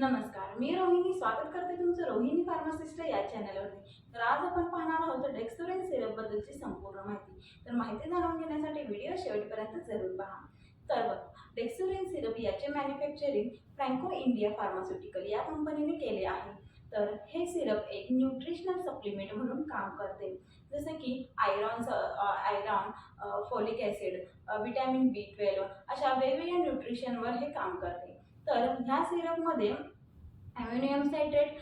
नमस्कार मी रोहिणी. स्वागत करते तुमचं रोहिणी फार्मासिस्ट या चॅनलवरती. तर आज आपण पाहणार आहोत डेक्सोरेन सिरपबद्दलची संपूर्ण माहिती. तर माहिती जाणून घेण्यासाठी व्हिडिओ शेवटपर्यंत जरूर पहा. तर बघ डेक्सोरेन सिरप याचे मॅन्युफॅक्चरिंग फ्रँको इंडिया फार्मास्युटिकल या कंपनीने केले आहे. तर हे सिरप एक न्यूट्रिशनल सप्लिमेंट म्हणून काम करते. जसं की iron iron folic acid vitamin B twelve अशा वेगवेगळ्या न्यूट्रिशनवर हे काम करते. तर ह्या सिरपमध्ये ammonium citrate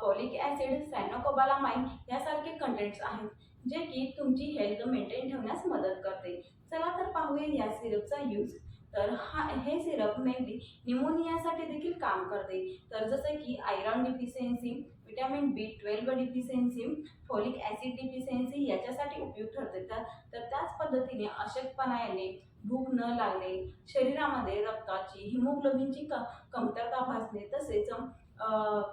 folic acid cyanocobalamin यासारखे कंटेंट्स आहेत जे की तुमची हेल्थ मेंटेन ठेवण्यास मदत करते. चला तर पाहूया या सिरपचा यूज. तर हा हे सिरप मेनली निमोनियासाठी देखील काम करते. तर जसं की iron deficiency vitamin B twelve deficiency folic acid deficiency याच्यासाठी उपयुक्त ठरते. तर तर त्याच पद्धतीने अशक्तपणा येणे भूक न लागणे शरीरामध्ये रक्ताची हिमोग्लोबिनची क कमतरता भासणे तसेच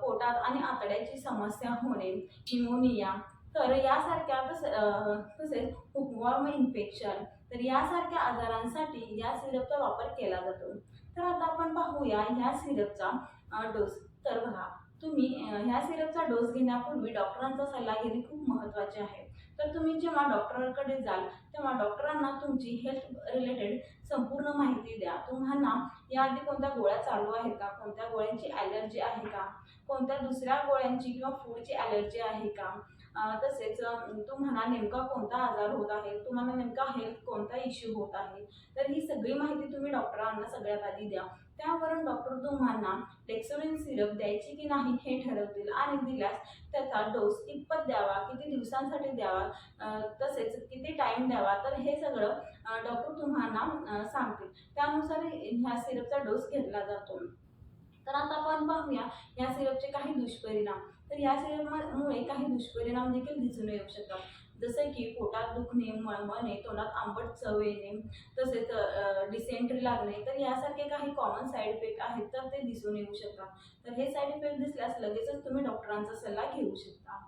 पोटात आणि आतड्याची समस्या होणे निमोनिया तर यासारख्या तस तसेच हुकवॉर्म इन्फेक्शन तर यासारख्या आजारांसाठी या सिरपचा वापर केला जातो. तर आता आपण पाहूया ह्या सिरपचा डोस तर बघा तुम्ही ह्या सिरपचा डोस घेण्यापूर्वी डॉक्टरांचा सल्ला घेणे खूप महत्त्वाचे आहे. तर तुम्ही जेव्हा डॉक्टरांकडे जाल तेव्हा डॉक्टरांना तुमची हेल्थ रिलेटेड संपूर्ण माहिती द्या. तुम्हाला याआधी कोणत्या गोळ्या चालू आहेत का? कोणत्या गोळ्यांची ॲलर्जी आहे का? कोणत्या दुसऱ्या गोळ्यांची किंवा फूडची ॲलर्जी आहे का? तसेच तुम्हाला नेमका कोणता आजार होत आहे तुम्हाला नेमका हेल्थ कोणता इश्यू होत आहे तर ही सगळी माहिती तुम्ही डॉक्टरांना सगळ्यात आधी द्या. त्यावरून डॉक्टर तुम्हाला डेक्सोरिन सिरप द्यायची की नाही हे ठरवतील आणि दिल्यास त्याचा डोस कितपत द्यावा किती दिवसांसाठी द्यावा तसेच किती टाईम द्यावा तर हे सगळं डॉक्टर तुम्हाला सांगतील. त्यानुसार ह्या सिरपचा डोस घेतला जातो. तर आता आपण पाहूया या सिरपचे काही दुष्परिणाम. तर या सिरपमुळे काही दुष्परिणाम देखील दिसून येऊ शकतात. जसे की पोटात दुखणे मळमळणे तोंडात आंबट चव येणे तसेच डिसेंट्री लागणे तर यासारखे काही कॉमन साईड इफेक्ट आहेत तर ते दिसून येऊ शकतात. तर हे साईड इफेक्ट दिसल्यास लगेचच तुम्ही डॉक्टरांचा सल्ला घेऊ शकता.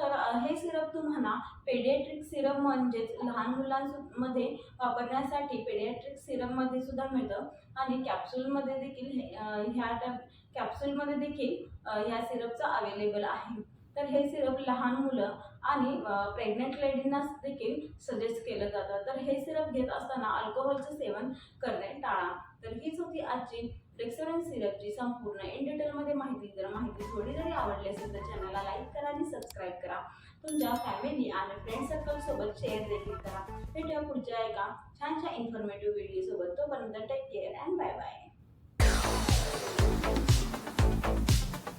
तर हे सिरप तुम्हाला पेडियाट्रिक सिरप म्हणजेच लहान मुलांमध्ये वापरण्यासाठी पेडियाट्रिक सिरपमध्ये सुद्धा मिळतं. आणि कॅप्सूलमध्ये देखील हे, ह्या टॅप कॅप्सूलमध्ये देखील ह्या सिरपचं अवेलेबल आहे. तर हे सिरप लहान मुलं आणि प्रेग्नेंट लेडींना देखील सजेस्ट केलं जातं. तर हे सिरप घेत असताना अल्कोहोलचं सेवन करणे टाळा. तर हीच होती आजची डेक्सोरेन सिरपची संपूर्ण इन डिटेलमध्ये माहिती जर माहिती थोडी जरी आवडली असेल तर चॅनलला लाईक करा आणि सबस्क्राईब करा. तुमच्या फॅमिली आणि फ्रेंड सर्कलसोबत शेअर देखील करा. भेटूया पुढच्या एका छानशा इन्फॉर्मेटिव्ह व्हिडिओसोबत तोपर्यंत